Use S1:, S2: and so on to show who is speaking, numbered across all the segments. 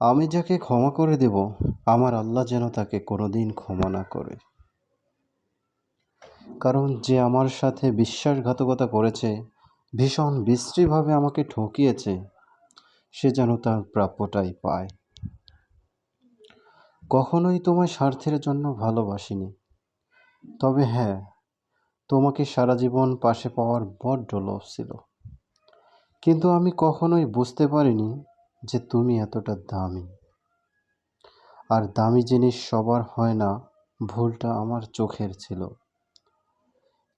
S1: আমি যাকে ক্ষমা করে দেব, আমার আল্লাহ যেন তাকে কোনোদিন ক্ষমা না করে। কারণ যে আমার সাথে বিশ্বাসঘাতকতা করেছে, ভীষণ বিশ্রীভাবে আমাকে ঠকিয়েছে, সে যেন তার প্রাপ্যটাই পায়। কখনোই তোমায় স্বার্থের জন্য ভালোবাসিনি। তবে হ্যাঁ তোমাকে সারা জীবন পাশে পাওয়ার বড্ড লোভ ছিল। কিন্তু আমি কখনোই বুঝতে পারিনি যে তুমি এতটা দামি। আর দামি জিনিস সবার হয় না, ভুলটা আমার চোখের ছিল।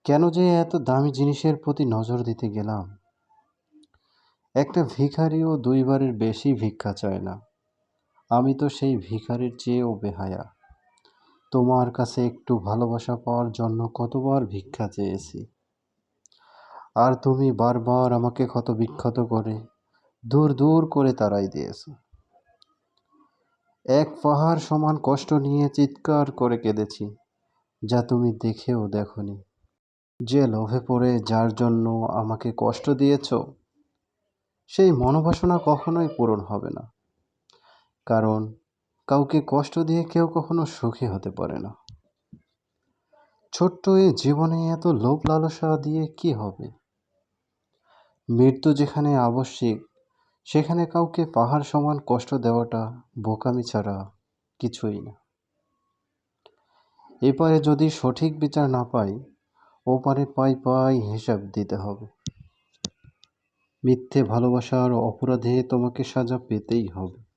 S1: কেন যে এত দামি জিনিসের প্রতি নজর দিতে গেলাম? একটা ভিখারিও দুইবারের বেশি ভিক্ষা চায় না। আমি তো সেই ভিখারির চেয়েও বেহায়া। তোমার কাছে একটু ভালোবাসা পাওয়ার জন্য কতবার ভিক্ষা চেয়েছি। আর তুমি বারবার আমাকে ক্ষত বিক্ষত করে দূর দূর করে তাড়াই দিয়েছে। এক পাহাড় সমান কষ্ট নিয়ে চিৎকার করে কেঁদেছি, যা তুমি দেখেও দেখনি। যে লোভে পড়ে, যার জন্য আমাকে কষ্ট দিয়েছ, সেই মনোবাসনা কখনোই পূরণ হবে না। কারণ, কাউকে কষ্ট দিয়ে কেউ কখনো সুখী হতে পারে না। ছোট্ট এই জীবনে এত লোভ লালসা দিয়ে কি হবে? মৃত্যু যেখানে আবশ্যিক সেখানে কাউকে পাহাড় সমান কষ্ট দেওয়াটা বোকামি ছাড়া কিছুই না। এপারে যদি সঠিক বিচার না পাই, ওপারে পাই পাই হিসাব দিতে হবে। মিথ্যে ভালোবাসার অপরাধে তোমাকে সাজা পেতেই হবে।